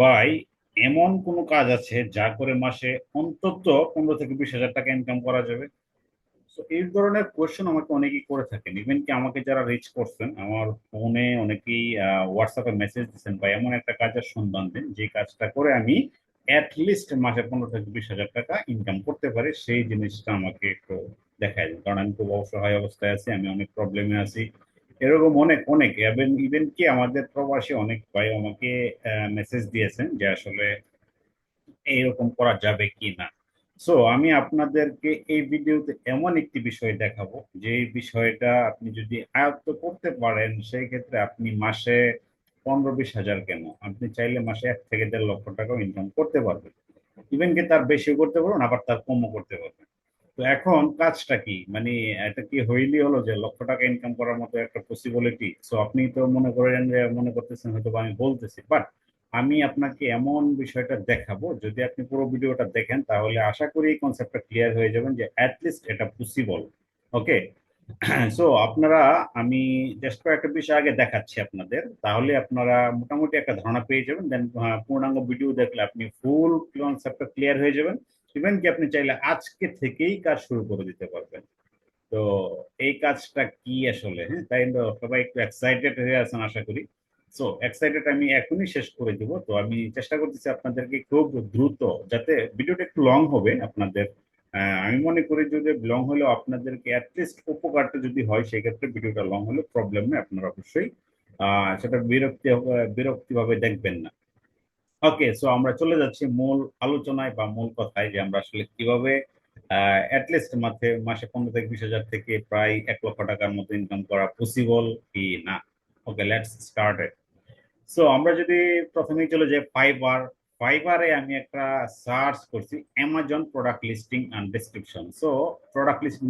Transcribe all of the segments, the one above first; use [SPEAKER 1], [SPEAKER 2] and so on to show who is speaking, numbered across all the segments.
[SPEAKER 1] By এমন কোনো কাজ আছে যা করে মাসে অন্তত পনেরো থেকে বিশ হাজার টাকা ইনকাম করা যাবে? তো এই ধরনের কোয়েশ্চেন আমাকে অনেকেই করে থাকেন। ইভেন কি আমাকে যারা রিচ করছেন, আমার ফোনে অনেকেই হোয়াটসঅ্যাপে মেসেজ দিচ্ছেন বা এমন একটা কাজের সন্ধান দেন। যে কাজটা করে আমি অ্যাটলিস্ট মাসে পনেরো থেকে বিশ হাজার টাকা ইনকাম করতে পারি, সেই জিনিসটা আমাকে একটু দেখায় দেন। কারণ আমি খুব অসহায় অবস্থায় আছি, আমি অনেক প্রবলেমে আছি। এরকম অনেক অনেক। ইভেন কি আমাদের প্রবাসী অনেক ভাই আমাকে মেসেজ দিয়েছেন যে আসলে এইরকম করা যাবে কি না। সো আমি আপনাদেরকে এই ভিডিওতে এমন একটি বিষয় দেখাবো, যে বিষয়টা আপনি যদি আয়ত্ত করতে পারেন, সেই ক্ষেত্রে আপনি মাসে পনেরো বিশ হাজার কেন? আপনি চাইলে মাসে এক থেকে দেড় লক্ষ টাকাও ইনকাম করতে পারবেন। ইভেন কি তার বেশিও করতে পারবেন, আবার তার কমও করতে পারবেন। তো এখন কাজটা কি? মানে এটা কি হইলি হলো যে লক্ষ টাকা ইনকাম করার মতো একটা পসিবিলিটি সো আপনি তো মনে করেন যে, মনে করতেছেন হয়তো আমি বলতেছি। বাট আমি আপনাকে এমন বিষয়টা দেখাবো, যদি আপনি পুরো ভিডিওটা দেখেন, তাহলে আশা করি এই কনসেপ্টটা ক্লিয়ার হয়ে যাবেন যে অ্যাটলিস্ট এটা পসিবল ওকে সো আপনারা, আমি জাস্ট কয়েকটা বিষয় আগে দেখাচ্ছি আপনাদের। তাহলে আপনারা মোটামুটি একটা ধারণা পেয়ে যাবেন। দেন পূর্ণাঙ্গ ভিডিও দেখলে আপনি ফুল কনসেপ্টটা ক্লিয়ার হয়ে যাবেন। ইভেন কি আপনি চাইলে আজকে থেকেই কাজ শুরু করে দিতে পারবেন? তো এই কাজটা কি আসলে? হ্যাঁ তাই সবাই একটু এক্সাইটেড হয়ে আছেন, আশা করি। সো এক্সাইটেড আমি এখনই শেষ করে দিব। তো আমি চেষ্টা করতেছি আপনাদেরকে খুব দ্রুত যাতে ভিডিওটা একটু লং হবে আপনাদের। আমি মনে করি যদি লং হলেও আপনাদেরকে অ্যাটলিস্ট উপকারটা যদি হয়, সেক্ষেত্রে ভিডিওটা লং হলে প্রবলেম নেই। আপনারা অবশ্যই সেটা বিরক্তি বিরক্তি ভাবে দেখবেন না। ওকে সো আমরা চলে যাচ্ছি মূল আলোচনায় বা মূল কথায় যে আমরা আসলে কীভাবে অ্যাটলিস্ট মাসে মাসে পনেরো থেকে বিশ হাজার থেকে প্রায় এক লক্ষ টাকার মতো ইনকাম করা পসিবল কি না? ওকে লেটস স্টার্ট সো আমরা যদি প্রথমেই চলে যাই ফাইবার ফাইবারে আমি একটা সার্চ করছি Amazon product listing and description so product listing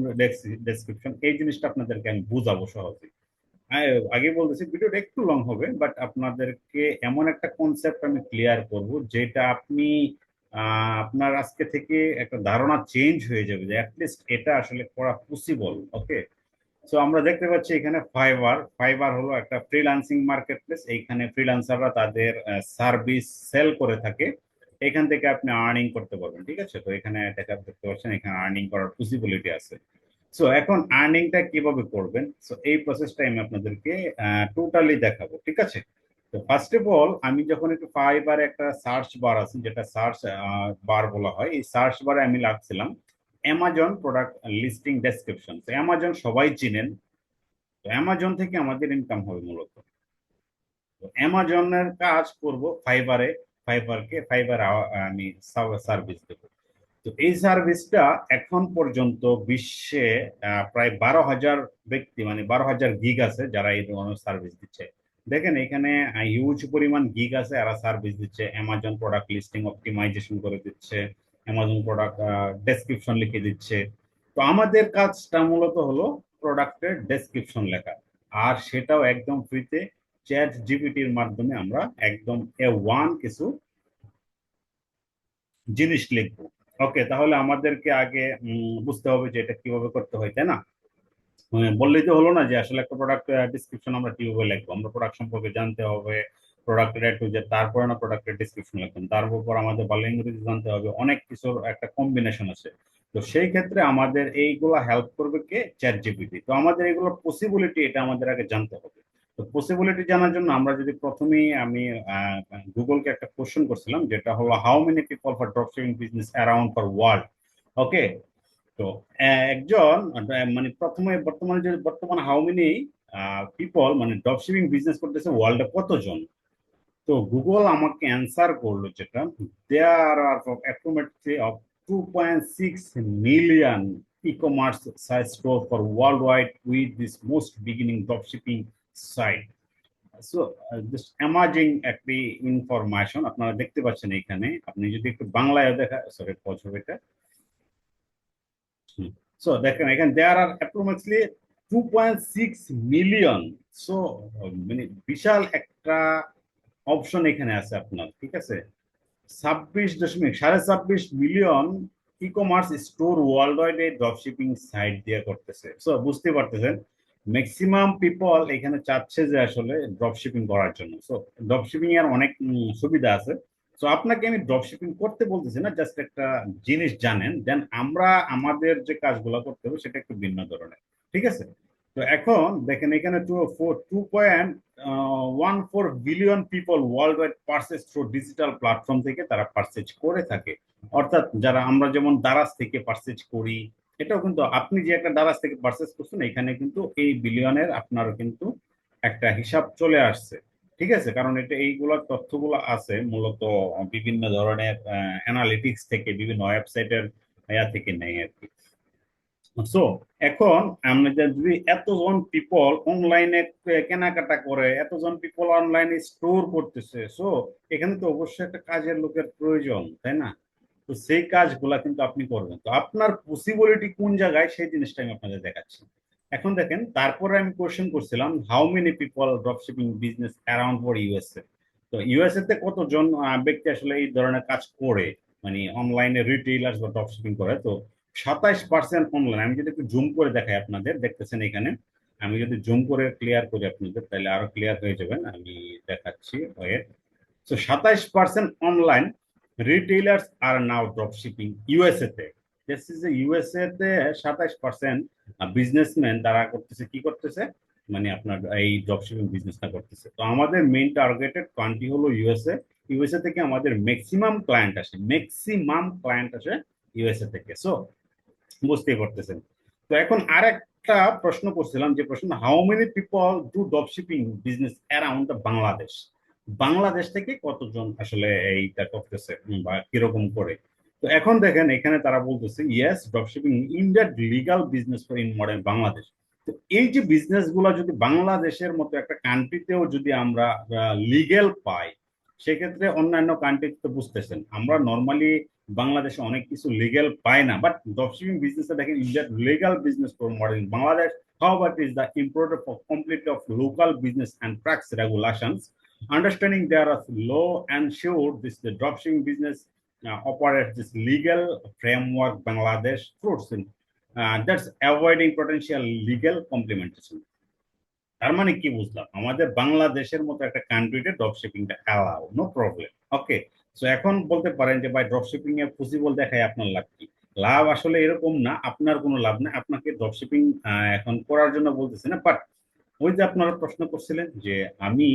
[SPEAKER 1] description এই জিনিসটা আপনাদেরকে আমি বুঝাবো সহজে আগে বলতেছি ভিডিওটা একটু লং হবে বাট আপনাদেরকে এমন একটা কনসেপ্ট আমি ক্লিয়ার করব, যেটা আপনি আপনার আজকে থেকে একটা ধারণা চেঞ্জ হয়ে যাবে যে অ্যাটলিস্ট এটা আসলে করা পসিবল ওকে সো আমরা দেখতে পাচ্ছি এখানে ফাইবার ফাইবার হলো একটা ফ্রিলান্সিং মার্কেট প্লেস এইখানে ফ্রিলান্সাররা তাদের সার্ভিস সেল করে থাকে, এখান থেকে আপনি আর্নিং করতে পারবেন, ঠিক আছে? তো এখানে দেখা দেখতে পাচ্ছেন, এখানে আর্নিং করার পসিবিলিটি আছে। সো এখন আর্নিংটা কীভাবে করবেন? সো এই প্রসেসটা আমি আপনাদেরকে টোটালি দেখাবো, ঠিক আছে? তো ফার্স্ট অফ অল আমি যখন একটু ফাইবার একটা সার্চ বার আছে, যেটা সার্চ বার বলা হয়, এই সার্চ বারে আমি লাগছিলাম অ্যামাজন প্রোডাক্ট লিস্টিং ডেসক্রিপশন তো অ্যামাজন সবাই চিনেন, তো অ্যামাজন থেকে আমাদের ইনকাম হবে মূলত। তো অ্যামাজনের কাজ করব ফাইবারে ফাইবারকে ফাইবার আমি সার্ভিস দেবো। তো এই সার্ভিসটা এখন পর্যন্ত বিশ্বে প্রায় বারো হাজার ব্যক্তি মানে বারো হাজার গিগ আছে যারা এই ধরনের সার্ভিস দিচ্ছে। দেখেন এখানে হিউজ পরিমাণ গিগ আছে এরা সার্ভিস দিচ্ছে। অ্যামাজন প্রোডাক্ট লিস্টিং অপটিমাইজেশন করে দিচ্ছে। অ্যামাজন প্রোডাক্ট ডেসক্রিপশন লিখে দিচ্ছে। তো আমাদের কাজটা মূলত হলো প্রোডাক্টের ডেসক্রিপশন লেখা। আর সেটাও একদম ফ্রিতে চ্যাট জিপিটির মাধ্যমে আমরা একদম এ ওয়ান কিছু জিনিস লিখব। ওকে তাহলে আমাদেরকে আগে বুঝতে হবে যে এটা কীভাবে করতে হয়, তাই না? বললেই তো হলো না যে আসলে একটা প্রোডাক্ট ডিসক্রিপশন আমরা কীভাবে লিখব? আমরা প্রোডাক্ট সম্পর্কে জানতে হবে প্রোডাক্টের একটু যে তারপরে না প্রোডাক্টের ডিসক্রিপশন লিখবেন তার উপর আমাদের ভালো ইংরেজি জানতে হবে, অনেক কিছুর একটা কম্বিনেশন আছে। তো সেই ক্ষেত্রে আমাদের এইগুলো হেল্প করবে কে? চ্যাট জিপিটি তো আমাদের এগুলো পসিবিলিটি এটা আমাদের আগে জানতে হবে। তো পসিবিলিটি জানার জন্য আমরা যদি প্রথমেই আমি গুগলকে একটা কোশ্চেন করছিলাম, যেটা হলো how many people for drop shipping business around for world okay তো একজন মানে প্রথমে বর্তমানে যে, বর্তমানে হাউ মেনি পিপল মানে ড্রপ শিপিং বিজনেস করতেছে ওয়ার্ল্ডে কতজন? তো গুগল আমাকে অ্যান্সার করল যেটা there are approximately of two point six million e-commerce site store for world wide with this most beginning drop shipping site so just amazing একটি information আপনারা দেখতে পাচ্ছেন এখানে আপনি যদি একটু বাংলায় দেখা সরি পজ হবে এটা। সো দেখেন, এখানে there are approximately two point six million so মানে বিশাল একটা অপশন এখানে আছে আপনার, ঠিক আছে? ছাব্বিশ দশমিক, সাড়ে ছাব্বিশ million e-commerce store world wide এই ড্রপ সাইট দিয়ে করতেছে। সো বুঝতে পারতেছেন? ম্যাক্সিমাম পিপল এখানে চাচ্ছে যে আসলে ড্রপশিপিং করার জন্য। সো ড্রপ শিপিং এর অনেক সুবিধা আছে। তো আপনাকে আমি ড্রপশিপিং করতে বলতেছি না জাস্ট একটা জিনিস জানেন। দেন আমরা আমাদের যে কাজগুলো করতে হবে, সেটা একটু ভিন্ন ধরনের। ঠিক আছে? তো এখন দেখেন এখানে two four two point one four billion people world wide purchase through digital platform থেকে তারা পার্সেজ করে থাকে। অর্থাৎ যারা আমরা যেমন দারাজ থেকে পার্সেজ করি এটাও কিন্তু আপনি যে একটা দারাজ থেকে পার্সেস করছেন, এখানে কিন্তু এই বিলিয়নের আপনার কিন্তু একটা হিসাব চলে আসছে। ঠিক আছে? কারণ এটা এইগুলো তথ্যগুলো আছে মূলত বিভিন্ন ধরনের অ্যানালিটিক্স থেকে, বিভিন্ন ওয়েবসাইটের ইয়া থেকে নেই আর কি। সো এখন আমাদের যদি এতজন পিপল অনলাইনে কেনাকাটা করে, এতজন পিপল অনলাইনে স্টোর করতেছে সো এখানে তো অবশ্যই একটা কাজের লোকের প্রয়োজন, তাই না? তো সেই কাজগুলা কিন্তু আপনি করবেন। তো আপনার পসিবিলিটি কোন জায়গায় সেই জিনিসটা আমি আপনাদের দেখাচ্ছি। এখন দেখেন, তারপরে আমি কোশ্চেন করছিলাম how many people drop shipping business around for USA তো ইউএসএ তে কতজন ব্যক্তি আসলে এই ধরনের কাজ করে? মানে অনলাইনে রিটেইলার্স বা ড্রপ শিপিং করে। তো সাতাইশ পার্সেন্ট অনলাইন আমি যদি একটু জুম করে দেখাই আপনাদের, দেখতেছেন এখানে। আমি যদি জুম করে ক্লিয়ার করি আপনাদের, তাহলে আরও ক্লিয়ার হয়ে যাবেন আমি দেখাচ্ছি ওয়েট সো সাতাইশ percent online retailers are now drop shipping USA তে। দিস ইউএসএ তে সাতাইশ পার্সেন্ট বিজনেসম্যান তারা করতেছে, কি করতেছে? মানে আপনার এই ড্রপ শিপিং বিজনেসটা করতেছে। তো আমাদের মেইন টার্গেটেড কান্ট্রি হলো ইউএসএ ইউএসএ থেকে আমাদের ম্যাক্সিমাম ক্লায়েন্ট আসে ম্যাক্সিমাম ক্লায়েন্ট আসে ইউএসএ থেকে। সো বুঝতেই পারতেছেন। তো এখন আরেকটা প্রশ্ন করছিলাম, যে প্রশ্ন how many people do drop shipping business around Bangladesh Bangladesh থেকে কতজন আসলে এইটা করতেছে বা কীরকম করে? তো এখন দেখেন, এখানে তারা বলতেছে ইয়েস ড্রপশিপিং ইন্ডিয়ার legal business for in modern Bangladesh তো এই যে বিজনেসগুলো যদি বাংলাদেশের মতো একটা কান্ট্রিতেও যদি আমরা লিগেল পাই, সেক্ষেত্রে অন্যান্য কান্ট্রি তো বুঝতেছেন। আমরা নর্মালি বাংলাদেশে অনেক কিছু লিগেল পাই না বাট ড্রপশিপিং বিজনেসে দেখেন ইন্ডিয়ার legal business for modern Bangladesh how but is the importer for complete of local business and tax regulations understanding there are law and sure this the dropshipping business uh, operates this legal framework Bangladesh fruits in uh, that's avoiding potential legal complementation তার মানে কি বুঝলাম আমাদের বাংলাদেশের মতো একটা কান্ট্রিতে drop শিপিংটা allow no problem okay so এখন বলতে পারেন যে ভাই ড্রপ শিপিং এর পসিবল দেখায় আপনার লাভ কি লাভ আসলে এরকম না আপনার কোনো লাভ না আপনাকে ড্রপ শিপিং এখন করার জন্য বলতেছে না বাট ওই যে আপনারা প্রশ্ন করছিলেন যে আমি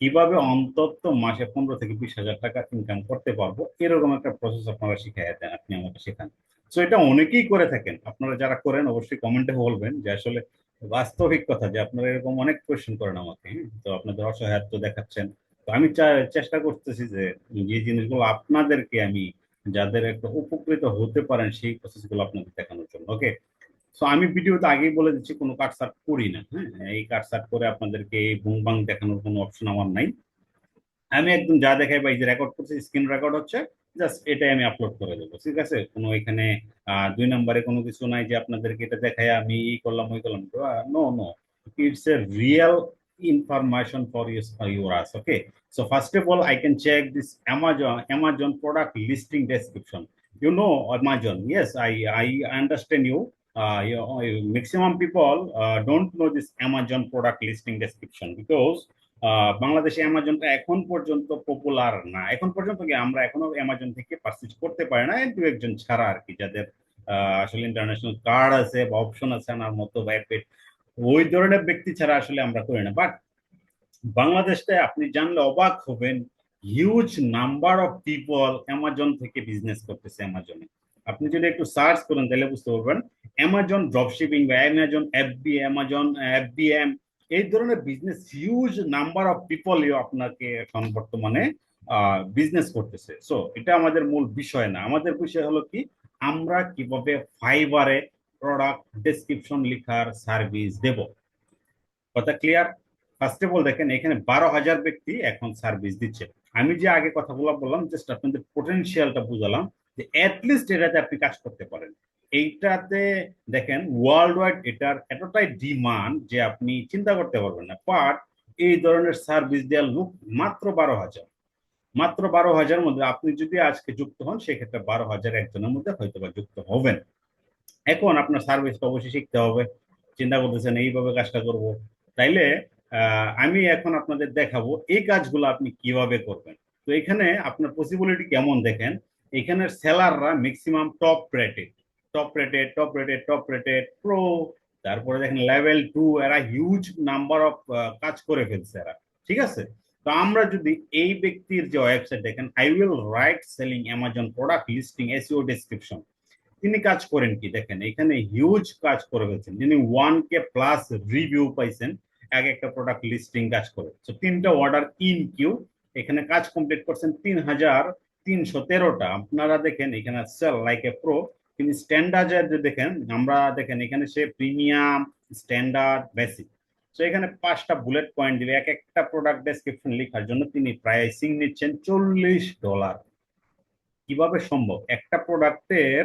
[SPEAKER 1] কীভাবে অন্তত মাসে পনেরো থেকে বিশ হাজার টাকা ইনকাম করতে পারব? এরকম একটা প্রসেস আপনারা শিখাই দেন, আপনি আমাকে শেখান। তো এটা অনেকেই করে থাকেন। আপনারা যারা করেন, অবশ্যই কমেন্টে বলবেন যে আসলে বাস্তবিক কথা, যে আপনারা এরকম অনেক কোয়েশ্চেন করেন আমাকে তো আপনাদের অসহায়ত্ব দেখাচ্ছেন। তো আমি চেষ্টা করতেছি যে যে জিনিসগুলো আপনাদেরকে আমি, যাদের একটা উপকৃত হতে পারেন, সেই প্রসেসগুলো আপনাদের দেখানোর জন্য ওকে সো আমি ভিডিওতে আগেই বলে দিচ্ছি কোনো কাট সাট করি না হ্যাঁ? এই কাট সাট করে আপনাদেরকে এই বুং বাং দেখানোর কোনো অপশন আমার নাই। আমি একদম যা দেখাই বা এই যে রেকর্ড করছি স্ক্রিন রেকর্ড হচ্ছে জাস্ট এটাই আমি আপলোড করে দেবো ঠিক আছে? কোনো এখানে দুই নম্বরে কোনো কিছু নাই যে আপনাদেরকে এটা দেখায় আমি এই করলাম ওই করলাম no no it's a real information for you, for yours okay? So first of all i can check this amazon amazon product listing description. You know amazon yes i i understand you. Uh, you know, maximum people uh, don't know this Amazon product listing description because বাংলাদেশে অ্যামাজনটা এখন পর্যন্ত popular না। এখন পর্যন্ত কি আমরা এখনও Amazon থেকে পারচেজ করতে পারি না? দু একজন ছাড়া আর কি যাদের আসলে ইন্টারন্যাশনাল কার্ড আছে বা অপশন আছে আমার মতো বা ওই ধরনের ব্যক্তি ছাড়া আসলে আমরা করি না। বাট বাংলাদেশে আপনি জানলে অবাক হবেন huge number of people Amazon থেকে বিজনেস করতেছে অ্যামাজনে আপনি যদি একটু সার্চ করেন তাহলে বুঝতে পারবেন অ্যামাজন ড্রপশিপিং বা অ্যামাজন এফবি অ্যামাজন এফবিএম এই ধরনের business huge number of people আপনাকে এখন বর্তমানে বিজনেস করতেছে। সো এটা আমাদের মূল বিষয় না। আমাদের বিষয় হলো কি, আমরা কীভাবে ফাইবারে প্রোডাক্ট ডেসক্রিপশন লিখার সার্ভিস দেব। কথা ক্লিয়ার ফার্স্ট অফ অল দেখেন, এখানে বারো হাজার ব্যক্তি এখন সার্ভিস দিচ্ছে। আমি যে আগে কথাগুলো বললাম জাস্ট আপনাদের পোটেনশিয়ালটা বুঝালাম, যে অ্যাটলিস্ট এটাতে আপনি কাজ করতে পারেন। এইটাতে দেখেন ওয়ার্ল্ড ওয়াইড এটার এতটাই ডিমান্ড যে আপনি চিন্তা করতে পারবেন না। বাট এই ধরনের সার্ভিস দেওয়ার লোক মাত্র বারো হাজার। মাত্র বারো হাজার মধ্যে আপনি যদি আজকে যুক্ত হন, সেক্ষেত্রে বারো হাজার একজনের মধ্যে হয়তো বা যুক্ত হবেন। এখন আপনার সার্ভিসটা অবশ্যই শিখতে হবে। চিন্তা করতেছেন, এইভাবে কাজটা করব? তাইলে আমি এখন আপনাদের দেখাবো এই কাজগুলো আপনি কীভাবে করবেন। তো এখানে আপনার পসিবিলিটি কেমন দেখেন? এখানের সেলাররা maximum top rated top rated top rated top rated pro তারপরে দেখেন লেভেল টু এরা হিউজ নাম্বার অফ কাজ করে ফেলছে এরা। ঠিক আছে? তো আমরা যদি এই ব্যক্তির যে ওয়েবসাইট দেখেন I will write selling Amazon product listing SEO description তিনি কাজ করেন কি? দেখেন, এখানে হিউজ কাজ করে ফেলছেন। তিনি ওয়ান কে প্লাস রিভিউ পাইছেন, এক একটা প্রোডাক্ট লিস্টিং কাজ করে। তো তিনটা অর্ডার ইন কিউ এখানে কাজ কমপ্লিট করছেন তিন হাজার তিনশো তেরোটা। আপনারা দেখেন, এখানে সেল লাইক এ প্রো তিনি স্ট্যান্ডার্ড দেখেন, আমরা দেখেন এখানে সে প্রিমিয়াম স্ট্যান্ডার্ড বেসিক তো এখানে পাঁচটা বুলেট পয়েন্ট দিলে এক একটা প্রোডাক্ট ডেসক্রিপশন লেখার জন্য তিনি প্রাইসিং নিচ্ছেন চল্লিশ ডলার কীভাবে সম্ভব? একটা প্রোডাক্টের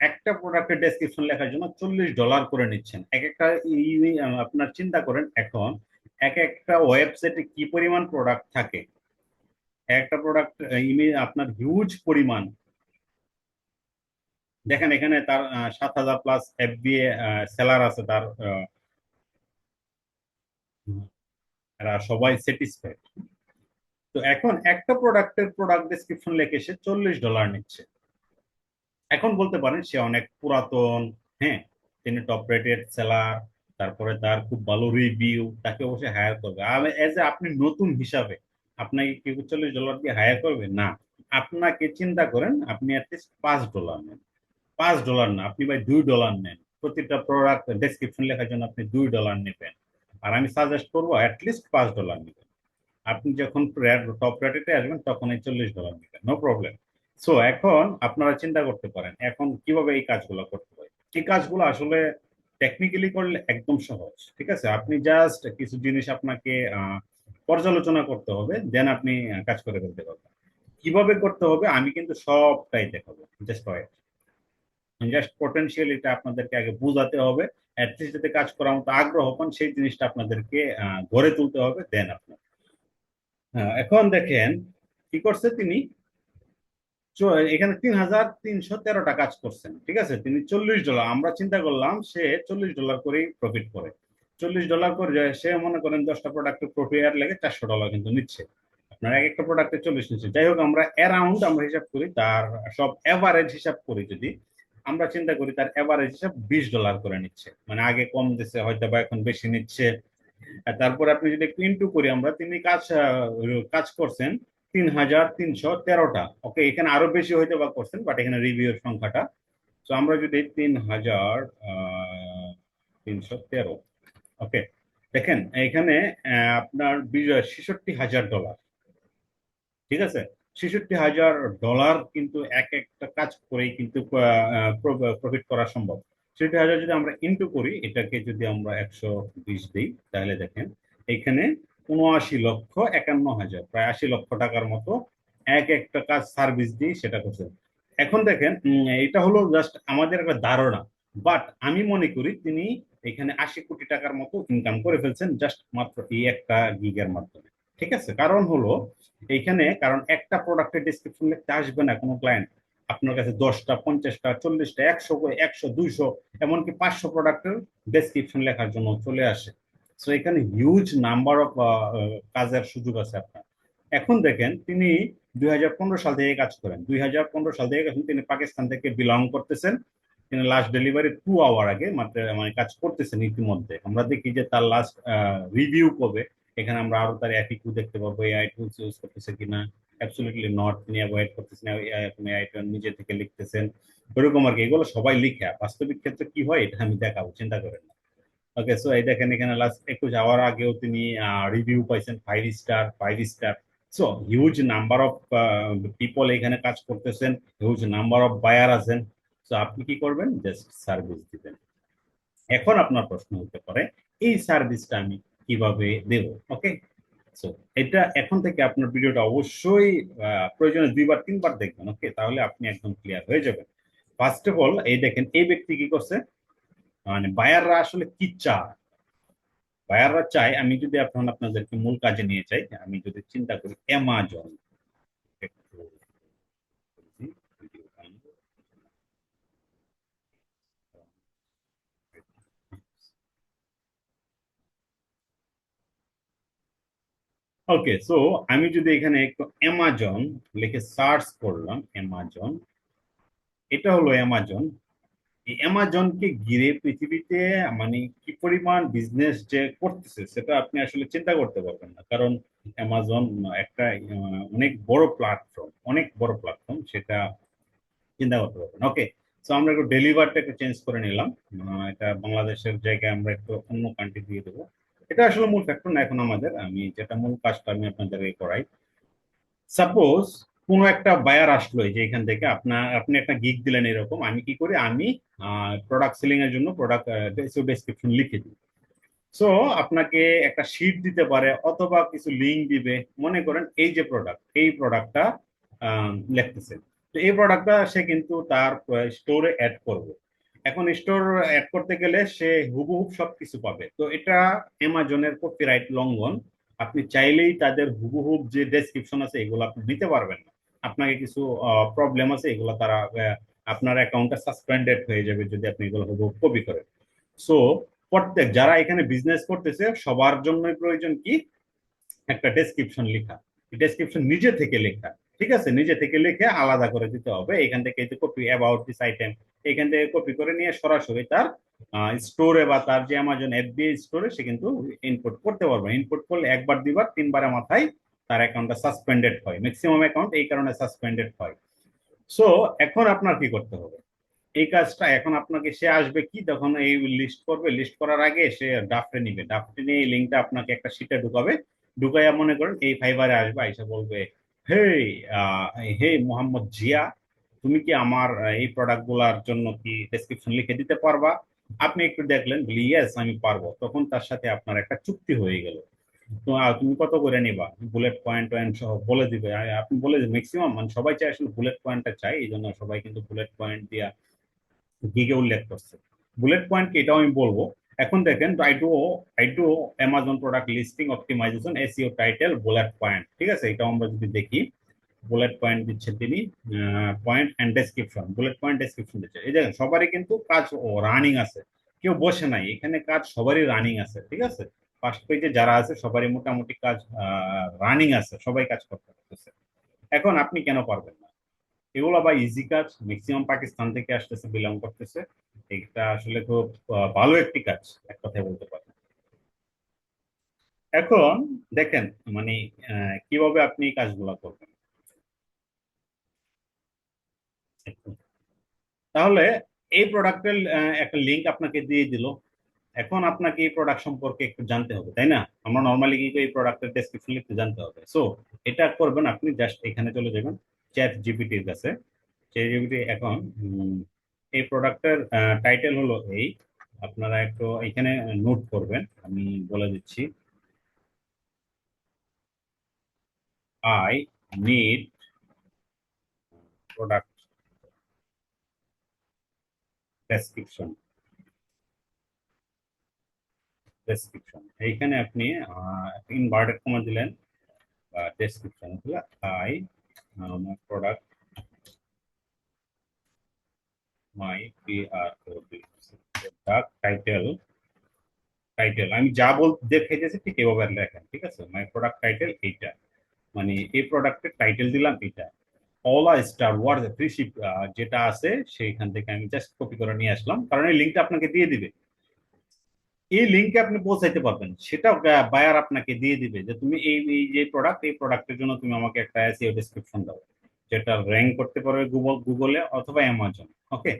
[SPEAKER 1] একটা প্রোডাক্টের ডেসক্রিপশন লেখার জন্য চল্লিশ ডলার করে নিচ্ছেন। এক একটা আপনার চিন্তা করেন এখন, এক একটা ওয়েবসাইটে কি পরিমাণ প্রোডাক্ট থাকে? একটা প্রোডাক্ট ইমেজ আপনার হিউজ পরিমাণ। দেখেন এখানে তার সাত হাজার প্লাস এফ এফবিএ সেলার আছে তার এরা সবাই স্যাটিসফাইড তো এখন একটা প্রোডাক্টের প্রোডাক্ট ডেসক্রিপশন লেখে সে চল্লিশ ডলার নিচ্ছে। এখন বলতে পারেন সে অনেক পুরাতন হ্যাঁ তিনি টপ রেটেড সেলার তারপরে তার খুব ভালো রিভিউ তাকে অবশ্যই হায়ার করবে। আর এজ এ আপনি নতুন হিসাবে আপনাকে কেউ চল্লিশ ডলার দিয়ে হায়ার করবে? না। আপনাকে চিন্তা করেন, আপনি অ্যাটলিস্ট পাঁচ ডলার নেন। পাঁচ ডলার না, আপনি ভাই দুই ডলার নেন। প্রতিটা প্রোডাক্ট ডেসক্রিপশন লেখার জন্য আপনি দুই ডলার নেবেন। আর আমি সাজেস্ট করব অ্যাটলিস্ট পাঁচ ডলার নেবেন। আপনি যখন টপ রেটেতে আসবেন, তখন এই চল্লিশ ডলার নেবেন নো প্রবলেম সো এখন আপনারা চিন্তা করতে পারেন, এখন কীভাবে এই কাজগুলো করতে পারেন এই কাজগুলো আসলে টেকনিক্যালি করলে একদম সহজ, ঠিক আছে? আপনি জাস্ট কিছু জিনিস আপনাকে পর্যালোচনা করতে হবে দেন আপনি কাজ করে ফেলতে পারবেন। কীভাবে করতে হবে, আমি কিন্তু সবটাই দেখাবো জাস্ট ওয়েট জাস্ট পোটেনশিয়ালিটা আপনাদেরকে আগে বোঝাতে হবে। যাতে কাজ করার মতো আগ্রহ পান, সেই জিনিসটা আপনাদেরকে গড়ে তুলতে হবে দেন আপনার। এখন দেখেন, কি করছে তিনি? এখানে তিন হাজার তিনশো তেরোটা কাজ করছেন, ঠিক আছে? তিনি চল্লিশ ডলার, আমরা চিন্তা করলাম সে চল্লিশ ডলার করেই প্রফিট করে। চল্লিশ ডলার করে সে মনে করেন দশটা প্রোডাক্টের প্রফিট লেগে চারশো ডলার কিন্তু নিচ্ছে। আপনার এক একটা প্রোডাক্টে চল্লিশ নিচ্ছে। যাই হোক, আমরা অ্যারাউন্ড আমরা হিসাব করি, তার সব অ্যাভারেজ হিসাব করি যদি। আমরা চিন্তা করি তার অ্যাভারেজ হিসাব বিশ ডলার করে নিচ্ছে। মানে আগে কম দিচ্ছে হয়তো বা এখন বেশি নিচ্ছে। তারপর আপনি যদি একটু ইন্টু করি আমরা, তিনি কাজ কাজ করছেন তিন হাজার তিনশো তেরোটা। ওকে, এখানে আরও বেশি হয়তো বা করছেন বাট এখানে রিভিউর সংখ্যাটা। তো আমরা যদি তিন হাজার তিনশো তেরো, ওকে, দেখেন, এখানে আপনার ছেষট্টি হাজার ডলার ঠিক আছে? ছেষট্টি হাজার ডলার কিন্তু এক একটা কাজ করেই কিন্তু প্রফিট করা সম্ভব। ছেষট্টি হাজার যদি আমরা ইন্টু করি, এটাকে যদি আমরা একশো বিশ দিই, তাহলে দেখেন, এখানে উনআশি লক্ষ একান্ন হাজার, প্রায় আশি লক্ষ টাকার মতো এক একটা কাজ সার্ভিস দিয়ে সেটা করছে। এখন দেখেন এটা হলো জাস্ট আমাদের একটা ধারণা। বাট আমি মনে করি তিনি এখানে আশি কোটি টাকার মতো ইনকাম করে ফেলছেন জাস্ট মাত্র এই একটা গিগের মাধ্যমে। ঠিক আছে? কারণ হলো, এইখানে কারণ একটা প্রোডাক্টের ডিসক্রিপশন লিখতে আসবে না কোনো ক্লায়েন্ট আপনার কাছে দশটা, পঞ্চাশটা, চল্লিশটা, একশো একশো, দুইশো, এমনকি পাঁচশো প্রোডাক্টের ডেসক্রিপশন লেখার জন্য চলে আসে। সো এখানে হিউজ নাম্বার অফ কাজের সুযোগ আছে আপনার। এখন দেখেন, তিনি দুই হাজার পনেরো সাল থেকে কাজ করেন। দুই হাজার পনেরো সাল থেকে তিনি পাকিস্তান থেকে বিলং করতেছেন। তিনি লাস্ট ডেলিভারি টু আওয়ার আগে মাত্র মানে কাজ করতেছেন ইতিমধ্যে। আমরা দেখি যে তার লাস্ট রিভিউ কবে? এখানে আমরা আরও তার অ্যাটিটিউড দেখতে পাবো এআই টুলস ইউজ করতেছে কিনা? অ্যাবসলিউটলি নট তিনি অ্যাভয়েড করতেছেন এখন এআইটা নিজে থেকে লিখতেছেন। ওরকম আর কি, এগুলো সবাই লিখে বাস্তবিক ক্ষেত্রে কি হয় এটা আমি দেখাবো, চিন্তা করেন না। ওকে সো এই দেখেন এখানে লাস্ট একটু যাওয়ার আগেও তিনি রিভিউ পাইছেন five star five star so huge number of people এখানে কাজ করতেছেন হিউজ নাম্বার অফ বায়ার আছেন। সো আপনি কি করবেন? জাস্ট সার্ভিস দিবেন। এখন আপনার প্রশ্ন হতে পারে, এই সার্ভিসটা আমি কীভাবে দেব ওকে সো এটা এখন থেকে আপনার ভিডিওটা অবশ্যই প্রয়োজনে দুইবার, তিনবার দেখবেন ওকে তাহলে আপনি একদম ক্লিয়ার হয়ে যাবেন। ফার্স্ট অফ অল এই দেখেন, এই ব্যক্তি কি করছে? মানে বায়াররা আসলে কি চায়? বায়াররা চায়, আমি যদি এখন আপনাদেরকে মূল কাজে নিয়ে যাই, আমি যদি চিন্তা করি অ্যামাজন ওকে সো আমি যদি এখানে একটু অ্যামাজন লিখে সার্চ করলাম অ্যামাজন এটা হলো অ্যামাজন এই অ্যামাজনকে ঘিরে পৃথিবীতে মানে কি পরিমাণ বিজনেস যে করতেছে, সেটা আপনি আসলে চিন্তা করতে পারবেন না। কারণ অ্যামাজন একটা অনেক বড় প্ল্যাটফর্ম অনেক বড় প্ল্যাটফর্ম সেটা চিন্তা করতে পারবেন ওকে সো আমরা একটু ডেলিভারটা একটু চেঞ্জ করে নিলাম। এটা বাংলাদেশের জায়গায় আমরা একটু অন্য কান্ট্রি দিয়ে দেবো। এটা আসলে মূল ফ্যাক্টর না এখন আমাদের। আমি যেটা মূল কাজটা আমি আপনাদের করাই। সাপোজ কোনো একটা বায়ার আসলো যে এখান থেকে, আপনার, আপনি একটা গিগ দিলেন এরকম, আমি কি করি? আমি প্রোডাক্ট সেলিং এর জন্য প্রোডাক্ট ডেসক্রিপশন লিখে দিই। সো আপনাকে একটা শিট দিতে পারে অথবা কিছু লিঙ্ক দিবে। মনে করেন এই যে প্রোডাক্ট এই প্রোডাক্টটা লিখতেছে। তো এই প্রোডাক্টটা সে কিন্তু তার স্টোরে অ্যাড করবে। এখন স্টোর অ্যাড করতে গেলে সে হুবহুব সবকিছু পাবে। তো এটা অ্যামাজনের কপিরাইট লঙ্ঘন। আপনি চাইলেই তাদের হুবহুব যে ডেসক্রিপশন আছে, এগুলো আপনি নিতে পারবেন না। আপনাকে কিছু প্রবলেম আছে, এগুলো তারা আপনার অ্যাকাউন্টটা সাসপেন্ডেড হয়ে যাবে যদি আপনি এগুলো হুবহুব কপি করেন। সো প্রত্যেক, যারা এখানে বিজনেস করতেছে, সবার জন্যই প্রয়োজন কি? একটা ডেসক্রিপশন লেখা। ডেসক্রিপশন নিজে থেকে লেখা। ঠিক আছে? নিজে থেকে লিখে আলাদা করে দিতে হবে। এখান থেকে কপি অ্যাবাউট দিস আইটেম এখান থেকে কপি করে নিয়ে সরাসরি তার স্টোরে বা তার যে অ্যামাজন এফবিআই স্টোরে সে কিন্তু ইনপুট করতে পারবে। ইনপুট করলে একবার, দুইবার, তিনবারের মাথায় তার অ্যাকাউন্টটা সাসপেন্ডেড হয়। ম্যাক্সিমাম অ্যাকাউন্ট এই কারণে সাসপেন্ডেড হয়। সো এখন আপনার কি করতে হবে? এই কাজটা এখন আপনাকে সে আসবে কি? তখন এই লিস্ট করবে। লিস্ট করার আগে সে ডাফটে নিবে। ডাফটে নিয়ে এই লিঙ্কটা আপনাকে একটা শিটে ঢুকাবে। ঢুকাইয়া মনে করেন এই ফাইবারে আসবে এসে বলবে হে হে মোহাম্মদ জিয়া তুমি কি আমার আহ, এই প্রোডাক্টগুলার জন্য কি ডেসক্রিপশন লিখে দিতে পারবা? আপনি একটু দেখলেন বলি ইয়েস আমি পারব। তখন তার সাথে আপনার একটা চুক্তি হয়ে গেল। তো আহ, তুমি কত করে নিবা? বুলেট পয়েন্ট পয়েন্ট সহ বলে দিবে। আপনি বলে ম্যাক্সিমাম মানে সবাই চাই আসলে বুলেট পয়েন্টটা চাই। এই জন্য সবাই কিন্তু বুলেট পয়েন্ট দিয়া গিগে উল্লেখ করছে। বুলেট পয়েন্ট কি এটাও আমি বলব। এখন দেখেন I do I do Amazon product listing optimization SEO title bullet point ঠিক আছে? এটাও আমরা যদি দেখি বুলেট পয়েন্ট দিচ্ছে তিনি point and description bullet point description দিচ্ছে। এই দেখেন, সবারই কিন্তু কাজ রানিং আছে। কেউ বসে নাই, এখানে কাজ সবারই রানিং আছে, ঠিক আছে? ফার্স্ট পেজে যারা আছে, সবারই মোটামুটি কাজ রানিং আছে, সবাই কাজ করতে পারতেছে। এখন আপনি কেন পারবেন এগুলো বা ইজি কাজ ম্যাক্সিমাম পাকিস্তান থেকে আসতেছে বিলং করতেছে। এটা আসলে খুব ভালো একটি কাজ, এক কথায় বলতে পারেন। এখন দেখেন মানে কীভাবে আপনি এই কাজগুলো করবেন। তাহলে এই প্রোডাক্টের একটা লিংক আপনাকে দিয়ে দিল। এখন আপনাকে এই প্রোডাক্ট সম্পর্কে একটু জানতে হবে, তাই না? আমরা নর্মালি কিন্তু এই প্রোডাক্টের ডেসক্রিপশন লিখতে জানতে হবে। সো এটা করবেন আপনি জাস্ট এখানে চলে যাবেন। চ্যাট জিপিটির কাছে। চ্যাট জিপিটি এখন এই প্রোডাক্টের টাইটেল হলো এই। আপনারা একটু এখানে নোট করবেন, আমি বলে দিচ্ছি। I need product description description এইখানে আপনি ইনভার্টেড কমা দিলেন description I my product my P R product title title আমি যা বল দেখাইতেছি ঠিক এভাবে লেখেন, ঠিক আছে? মাই প্রোডাক্ট টাইটেল এইটা। মানে এই প্রোডাক্টের টাইটেল দিলাম এটা all are star word free ship যেটা আছে, সেইখান থেকে আমি জাস্ট কপি করে নিয়ে আসলাম। কারণ এই লিঙ্কটা আপনাকে দিয়ে দিবে। এই লিঙ্কে আপনি পৌঁছাইতে পারবেন। সেটা বায়ার আপনাকে দিয়ে দিবে যে তুমি এই এই যে প্রোডাক্ট এই প্রোডাক্টের জন্য তুমি আমাকে একটা এসইও ডেসক্রিপশন দাও, যেটা র্যাঙ্ক করতে পারবে গুগল গুগলে অথবা অ্যামাজন ওকে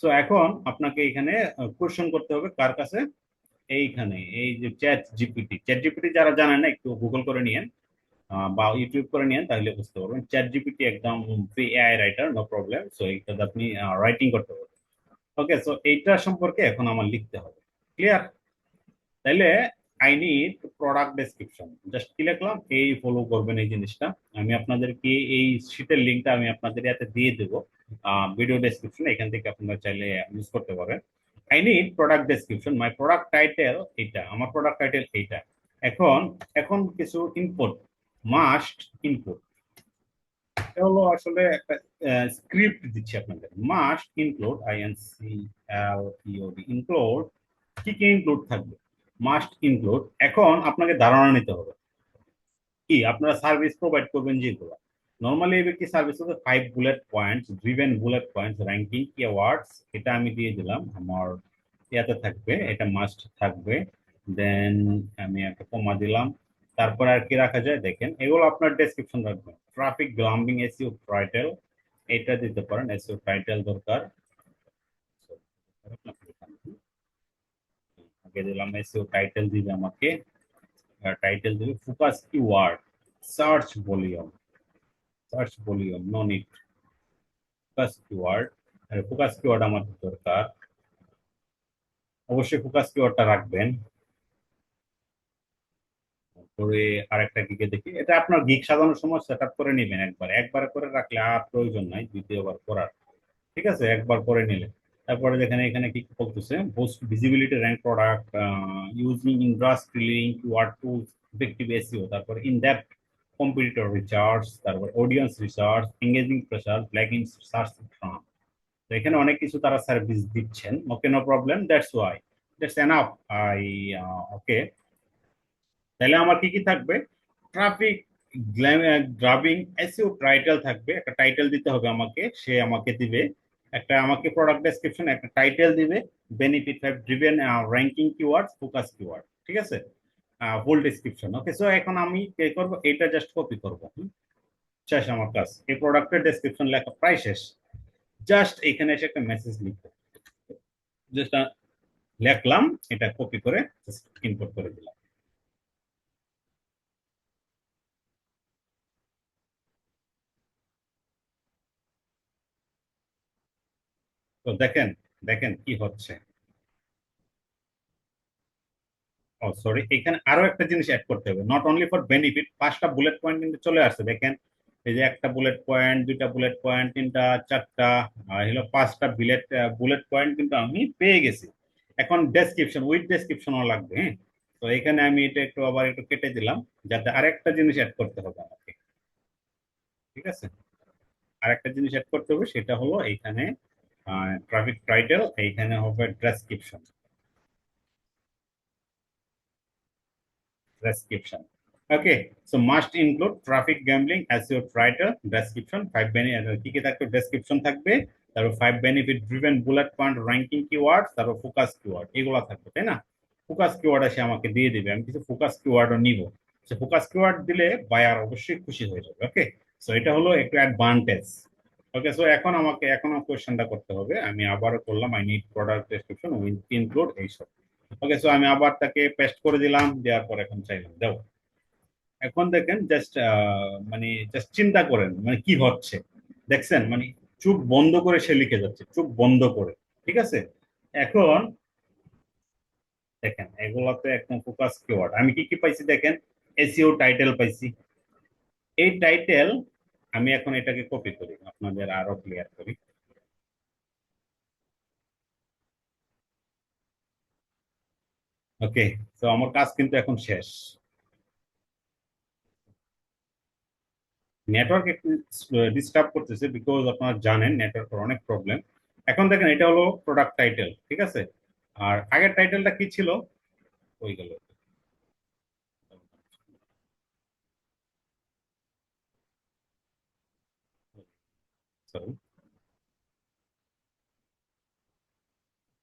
[SPEAKER 1] সো এখন আপনাকে এখানে কোশ্চেন করতে হবে কার কাছে? এইখানে, এই যে চ্যাট জিপিটি চ্যাট জিপিটি যারা জানেন না, একটু গুগল করে নিয়েন বা ইউটিউব করে নিয়েন, তাহলে বুঝতে পারবেন। চ্যাট জিপিটি একদম free AI writer no problem so এইটাতে আপনি রাইটিং করতে পারবেন। ওকে সো এইটা সম্পর্কে এখন আমার লিখতে হবে। ক্লিয়ার তাইলে I need product description just কি লিখলাম? এই ফলো করবেন এই জিনিসটা। আমি আপনাদেরকে এই শীটের লিঙ্কটা আমি আপনাদের এতে দিয়ে দেবো। ভিডিও ডেসক্রিপশন এখান থেকে আপনারা চাইলে ইউজ করতে পারেন। I need product description my product title এইটা। আমার প্রোডাক্ট টাইটেল এইটা। এখন এখন কিছু ইনপুট মাস্ট ইনপুট এটা হলো আসলে একটা স্ক্রিপ্ট দিচ্ছি আপনাদের। Must include I N C L U D include কি কি ইনক্লুড থাকবে? মাস্ট ইনক্লুড এখন আপনাকে ধারণা নিতে হবে। কি? আপনারা সার্ভিস প্রোভাইড করবেন যেগুলো নর্মালি এই ব্যক্তি সার্ভিস হচ্ছে five bullet points driven bullet points ranking কি অ্যাওয়ার্ডস এটা আমি দিয়ে দিলাম। আমার ইয়াতে থাকবে, এটা মাস্ট থাকবে। দেন আমি একটা কমা দিলাম। তারপর আর কি রাখা যায়? দেখেন, এগুলো আপনার ডেসক্রিপশন রাখবেন ট্রাফিক গ্লাম্বিং এসইও টাইটেল এটা দিতে পারেন। এসইও টাইটেল দরকার। আগে দিলাম এসইও টাইটেল দিবে আমাকে টাইটেল দিবে focus keyword search volume search volume no need focus keyword আর ফোকাস কিওয়ার্ড আমাদের দরকার। অবশ্যই ফোকাস কিওয়ার্ডটা রাখবেন। তারপরে আরেকটা গিকে দেখি, এটা আপনার গিক সাজানোর সময় সেট করে নেবেন একবার। একবার করে রাখলে আর প্রয়োজন নাই, দ্বিতীয়বার করার। ঠিক আছে? একবার করে নিলে। তারপরে যেখানে এখানে কি বলতেছে? Post visibility rank product using industry link word tools effective SEO তারপর ইন ডেপথ কম্পিটিটর রিসার্চ তারপর audience research engaging pressure black in search term তো এখানে অনেক কিছু তারা সার্ভিস দিচ্ছেন। Okay no problem that's why that's enough I okay তাহলে আমার কি কি থাকবে? ট্রাফিক গ্রাবিং এসইও টাইটেল থাকবে। একটা টাইটেল দিতে হবে আমাকে, সে আমাকে দিবে। একটা আমাকে প্রোডাক্ট ডেসক্রিপশন একটা টাইটেল দিবে benefit five driven ranking keyword focus keyword ঠিক আছে? ফুল ডেসক্রিপশন ওকে সো এখন আমি কে করব? এটা জাস্ট কপি করব শেষ আমার কাজ। এই প্রোডাক্টের ডেসক্রিপশন লেখা প্রায় শেষ। জাস্ট এখানে এসে একটা মেসেজ লিখব। জাস্ট লেখলাম, এটা কপি করে ইনপুট করে দিলাম। তো দেখেন দেখেন কি হচ্ছে। ও সরি এখানে আরও একটা জিনিস অ্যাড করতে হবে। নট অনলি ফর বেনিফিট পাঁচটা বুলেট পয়েন্ট কিন্তু চলে আসছে। দেখেন, এই যে একটা বুলেট পয়েন্ট দুইটা বুলেট পয়েন্ট তিনটা, চারটা হলো পাঁচটা বুলেট বুলেট পয়েন্ট কিন্তু আমি পেয়ে গেছি। এখন ডেসক্রিপশন উইথ ডেসক্রিপশনও লাগবে হ্যাঁ? তো এখানে আমি এটা একটু আবার একটু কেটে দিলাম, যাতে আরেকটা জিনিস অ্যাড করতে হবে আমাকে। ঠিক আছে? আরেকটা জিনিস অ্যাড করতে হবে, সেটা হলো এখানে ট্রাফিক টাইটেল এইখানে হবে description description okay so must include traffic gambling as your title description five benefit কি কি থাকবে? ডেসক্রিপশন থাকবে, তারপর five benefit driven bullet point ranking keyword তারপর ফোকাস কিওয়ার্ড এগুলো থাকবে, তাই না? ফোকাস কিওয়ার্ড এসে আমাকে দিয়ে দেবে, আমি কিছু ফোকাস কিওয়ার্ডও নিব। সে ফোকাস কিওয়ার্ড দিলে বায়ার অবশ্যই খুশি হয়ে যাবে ওকে সো এটা হলো একটু অ্যাডভান্টেজ ওকে সো এখন আমাকে, এখনও কোয়েশ্চেনটা করতে হবে। আমি আবারও করলাম I need product description with include এইসব ওকে সো আমি আবার তাকে পেস্ট করে দিলাম, দেওয়ার পর এখন চাইলাম। দাও এখন দেখেন জাস্ট মানে জাস্ট চিন্তা করেন মানে কি হচ্ছে? দেখছেন মানে চুপ বন্ধ করে সে লিখে যাচ্ছে, চুপ বন্ধ করে, ঠিক আছে? এখন দেখেন, এগুলোতে একদম ফোকাস কিওয়ার্ড আমি কি কি পাইছি দেখেন? এসিও টাইটেল পাইছি। এই টাইটেল আমি এখন এটাকে কপি করি, আপনাদের আরও ক্লিয়ার করি। ওকে তো আমার কাজ কিন্তু এখন শেষ। নেটওয়ার্ক একটু ডিস্টার্ব করতেছে বিকজ আপনারা জানেন নেটওয়ার্কের অনেক প্রবলেম এখন দেখেন এটা হলো প্রোডাক্ট টাইটেল ঠিক আছে? আর আগের টাইটেলটা কি ছিল? ওই গেল।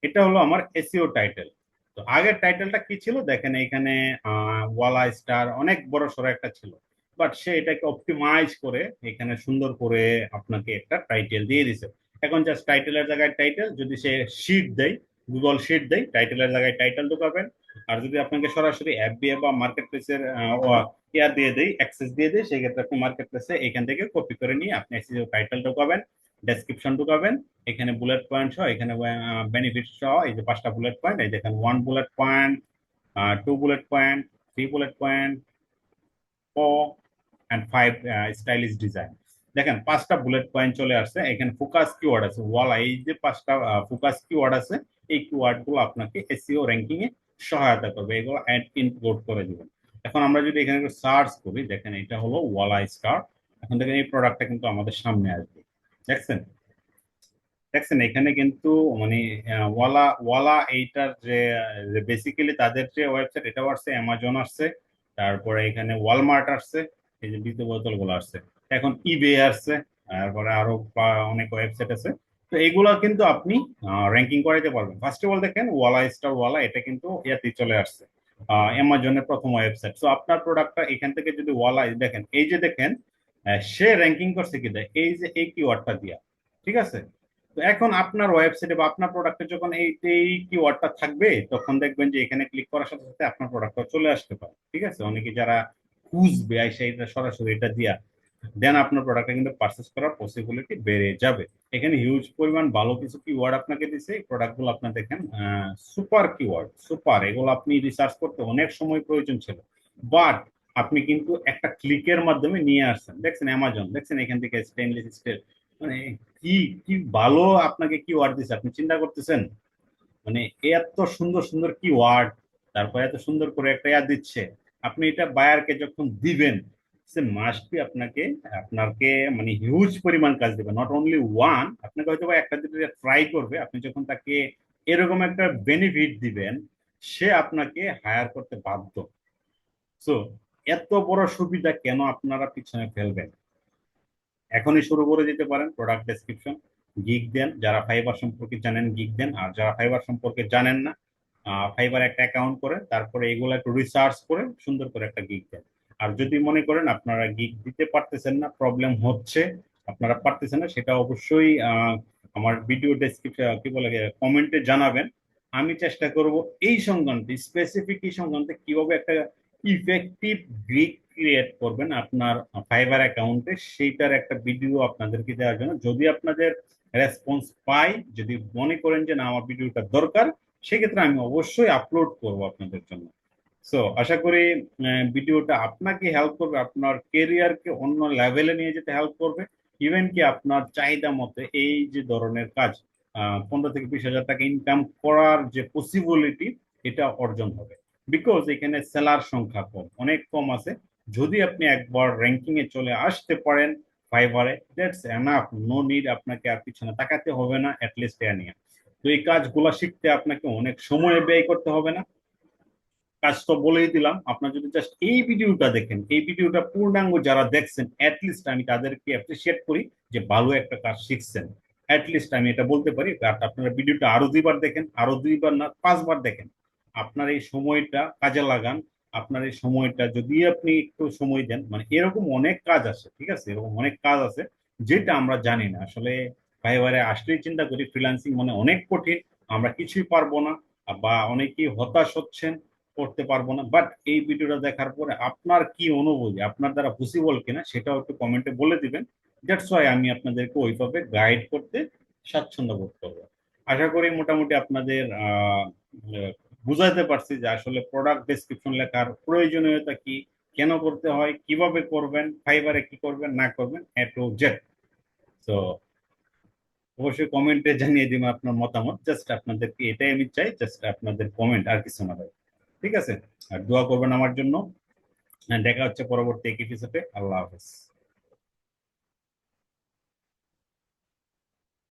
[SPEAKER 1] এটা হলো আমার এসিও টাইটেল তো আগের টাইটেলটা কি ছিল? দেখেন এখানে ওয়ালা স্টার অনেক বড় সড়ো একটা ছিল। বাট সে এটাকে অপটিমাইজ করে এখানে সুন্দর করে আপনাকে একটা টাইটেল দিয়ে দিছে। এখন জাস্ট টাইটেলের জায়গায় টাইটেল যদি সে শিট দেয় গুগল শিট দেয় টাইটেলের জায়গায় টাইটেল ঢুকাবেন। আর যদি আপনাকে সরাসরি অ্যাপ দিয়ে বা মার্কেট প্লেসের ইয়ার দিয়ে দেয় অ্যাক্সেস দিয়ে দেয় সেক্ষেত্রে আপনি মার্কেট প্লেসে এখান থেকে কপি করে নিয়ে আপনি টাইটেল ঢুকাবেন। ডেসক্রিপশন ঢুকাবেন। এখানে বুলেট পয়েন্ট সহ, এখানে বেনিফিট সহ, এই যে পাঁচটা বুলেট পয়েন্ট এই দেখেন one bullet point two bullet point three bullet point four and five stylish design দেখেন, পাঁচটা বুলেট পয়েন্ট চলে আসছে। এখানে ফোকাস কিওয়ার্ড আছে। ওয়ালা এই যে পাঁচটা ফোকাস কিওয়ার্ড আছে, এই কিওয়ার্ডগুলো আপনাকে এসিও র্যাঙ্কিং এ সহায়তা করবে। এগুলো অ্যাড ইনক্লুড করে দেবেন। এখন আমরা যদি এখানে সার্চ করি, দেখেন এটা হলো ওয়ালা স্টার এখন দেখেন এই প্রোডাক্টটা কিন্তু আমাদের সামনে আসবে। দেখছেন? দেখছেন, এখানে কিন্তু মানে ওয়ালা ওয়ালা এইটার যে বেসিক্যালি তাদের যে ওয়েবসাইট এটাও আসছে অ্যামাজন আসছে, তারপরে এখানে ওয়ালমার্ট আসছে, এই যে বিদ্যুৎ বোতলগুলো আসছে। এখন ইবে আসছে, তারপরে আরও অনেক ওয়েবসাইট আছে। তো এগুলা কিন্তু আপনি র্যাঙ্কিং করাইতে পারবেন। ফার্স্ট অফ অল দেখেন, ওয়ালা স্টার ওয়ালা এটা কিন্তু ইয়াতে চলে আসছে। অ্যামাজনের প্রথম ওয়েবসাইট তো আপনার প্রোডাক্টটা এখান থেকে যদি ওয়ালা, দেখেন, এই যে দেখেন সে র্যাঙ্কিং করছে কি দেয় এই যে এই কিওয়ার্ডটা দিয়া, ঠিক আছে? তো এখন আপনার ওয়েবসাইটে বা আপনার প্রোডাক্টে যখন এই এই কিওয়ার্ডটা থাকবে, তখন দেখবেন যে এখানে ক্লিক করার সাথে সাথে আপনার প্রোডাক্টটা চলে আসতে পারে, ঠিক আছে? অনেকে যারা খুঁজবে, আইসা এটা সরাসরি এটা দিয়া দেন আপনার প্রোডাক্টটা কিন্তু পারচেস করার পসিবিলিটি বেড়ে যাবে। এখানে হিউজ পরিমাণ ভালো কিছু কিওয়ার্ড আপনাকে দিছে, এই প্রোডাক্টগুলো আপনার দেখেন সুপার কিওয়ার্ড সুপার এগুলো আপনি রিসার্চ করতে অনেক সময় প্রয়োজন ছিল। বাট আপনি কিন্তু একটা ক্লিকের মাধ্যমে নিয়ে আসছেন। দেখছেন অ্যামাজন দেখছেন এখান থেকে স্টেনলেস স্টিল মানে কি কি ভালো আপনাকে কি ওয়ার্ড দিচ্ছে আপনি চিন্তা করতেছেন? মানে এত সুন্দর সুন্দর কি ওয়ার্ড তারপর এত সুন্দর করে একটা ইয়াদ দিচ্ছে। আপনি এটা বায়ারকে যখন দিবেন, সে মাস্ট বি আপনাকে আপনাকে মানে হিউজ পরিমাণ কাজ দেবে। নট অনলি ওয়ান আপনাকে হয়তো বা একটা দুটো ট্রাই করবে। আপনি যখন তাকে এরকম একটা বেনিফিট দিবেন, সে আপনাকে হায়ার করতে বাধ্য। সো এত বড় সুবিধা কেন আপনারা পিছনে ফেলবেন? এখনই শুরু করে দিতে পারেন প্রোডাক্ট ডেসক্রিপশন গিগ দেন, যারা ফাইবার সম্পর্কে জানেন গিগ দেন, আর যারা ফাইবার সম্পর্কে জানেন না ফাইবার একটা অ্যাকাউন্ট করে, তারপরে এগুলো একটু রিসার্চ করে সুন্দর করে একটা গিগ দেন। আর যদি মনে করেন আপনারা গিগ দিতে পারতেছেন না প্রবলেম হচ্ছে, আপনারা পারতেছেন না, সেটা অবশ্যই আমার ভিডিও ডেসক্রিপশন কি বলে কমেন্টে জানাবেন। আমি চেষ্টা করব এই সংক্রান্তে স্পেসিফিক এই সংক্রান্তে কীভাবে একটা ইফেক্টিভ গ্রিক ক্রিয়েট করবেন আপনার ফাইবার অ্যাকাউন্টে সেইটার একটা ভিডিও আপনাদেরকে দেওয়ার জন্য। যদি আপনাদের রেসপন্স পাই, যদি মনে করেন যে না, আমার ভিডিওটা দরকার, সেক্ষেত্রে আমি অবশ্যই আপলোড করব আপনাদের জন্য। সো আশা করি ভিডিওটা আপনাকে হেল্প করবে, আপনার কেরিয়ারকে অন্য লেভেলে নিয়ে যেতে হেল্প করবে। ইভেন কি আপনার চাহিদা মতে এই যে ধরনের কাজ পনেরো থেকে বিশ হাজার টাকা ইনকাম করার যে পসিবিলিটি এটা অর্জন হবে। বিকজ এখানে সেলার সংখ্যা কম, অনেক কম আছে। যদি আপনি একবার র্যাঙ্কিং এ চলে আসতে পারেন ফাইবারে দ্যাটস এনাফ নো নিড আপনাকে আর পিছনে তাকাতে হবে না অ্যাটলিস্ট এ নিয়ে। তো এই কাজগুলো শিখতে আপনাকে অনেক সময় ব্যয় করতে হবে না। কাজ তো বলেই দিলাম, আপনার যদি জাস্ট এই ভিডিওটা দেখেন, এই ভিডিওটা পূর্ণাঙ্গ যারা দেখছেন অ্যাটলিস্ট আমি তাদেরকে অ্যাপ্রিসিয়েট করি যে ভালো একটা কাজ শিখছেন। অ্যাটলিস্ট আমি এটা বলতে পারি আপনারা ভিডিওটা আরও দুইবার দেখেন, আরও দুইবার না, পাঁচবার দেখেন। আপনার এই সময়টা কাজে লাগান। আপনার এই সময়টা যদি আপনি একটু সময় দেন মানে এরকম অনেক কাজ আছে, ঠিক আছে? এরকম অনেক কাজ আছে যেটা আমরা জানি না। আসলে ফাইবারে আসলেই চিন্তা করি ফ্রিল্যান্সিং মানে অনেক কঠিন, আমরা কিছুই পারব না, বা অনেকেই হতাশ হচ্ছেন, করতে পারব না। বাট এই ভিডিওটা দেখার পরে আপনার কি অনুভূতি? আপনার দ্বারা পসিবল কিনা সেটাও একটু কমেন্টে বলে দিবেন। দ্যাটস ওয়াই আমি আপনাদেরকে ওইভাবে গাইড করতে স্বাচ্ছন্দ্য বোধ করব। আশা করি মোটামুটি আপনাদের বুঝাইতে পারছি যে আসলে প্রোডাক্ট ডেসক্রিপশন লেখার প্রয়োজনীয়তা কি, কেন করতে হয়, কীভাবে করবেন ফাইবারে কি করবেন, না করবেন এ টু জেড তো অবশ্যই কমেন্টে জানিয়ে দিন আপনার মতামত। জাস্ট আপনাদেরকে এটাই আমি চাই জাস্ট আপনাদের কমেন্ট আর কিছু না ঠিক আছে? আর দোয়া করবেন আমার জন্য। দেখা হচ্ছে পরবর্তী এপিসোডে আল্লাহ হাফেজ।